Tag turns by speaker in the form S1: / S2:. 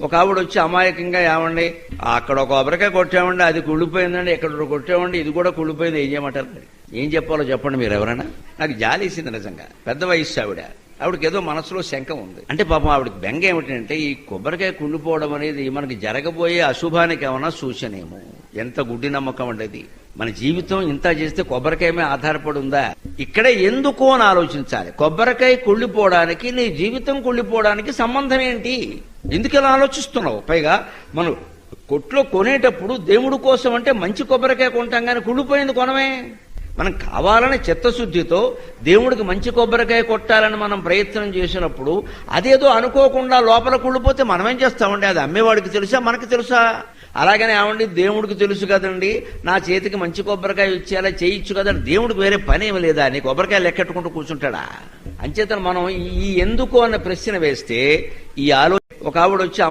S1: ఒక ఆవిడ వచ్చి అమాయకంగా ఏమండి అక్కడ ఒక కొబ్బరికాయ కొట్టామండి అది కుళ్ళిపోయిందండి ఇక్కడ కొట్టామండి ఇది కూడా కుళ్ళిపోయింది ఏం చేయమంటారు? ఏం చెప్పాలో చెప్పండి మీరు ఎవరైనా. నాకు జాలేసింది నిజంగా. పెద్ద వయస్సు ఆవిడ. ఆవిడకి ఏదో మనసులో శంక ఉంది. అంటే పాపం ఆవిడకి బెంగ ఏమిటంటే ఈ కొబ్బరికాయ కుళ్ళిపోవడం అనేది మనకి జరగబోయే అశుభానికి ఏమన్నా సూచనేమో. ఎంత గుడ్డి నమ్మకం అండి మన జీవితం ఇంత చేస్తే కొబ్బరికాయమే ఆధారపడి ఉందా? ఇక్కడే ఎందుకు అని ఆలోచించాలి? కొబ్బరికాయ కుళ్ళిపోవడానికి నీ జీవితం కుళ్ళిపోవడానికి సంబంధం ఏంటి? ఎందుకు ఇలా ఆలోచిస్తున్నావు? పైగా మనం కొట్లో కొనేటప్పుడు దేవుడు కోసం అంటే మంచి కొబ్బరికాయ కొంటాం కానీ కుళ్ళిపోయింది కొనమే. మనం కావాలని చిత్తశుద్ధితో దేవుడికి మంచి కొబ్బరికాయ కొట్టాలని మనం ప్రయత్నం చేసినప్పుడు అదేదో అనుకోకుండా లోపల కుళ్ళిపోతే మనమేం చేస్తామండి? అది అమ్మేవాడికి తెలుసా? మనకి తెలుసా? అలాగనే ఏమండి దేవుడికి తెలుసు కదండి నా చేతికి మంచి కొబ్బరికాయ ఇచ్చేలా చేయొచ్చు కదండి దేవుడికి వేరే పని ఏమి లేదా? నీ కొబ్బరికాయ లెక్కెట్టుకుంటూ కూర్చుంటాడా? అంచేతను మనం ఈ ఎందుకు అన్న ప్రశ్న వేస్తే ఈ ఆలో ఒక ఆవిడ వచ్చి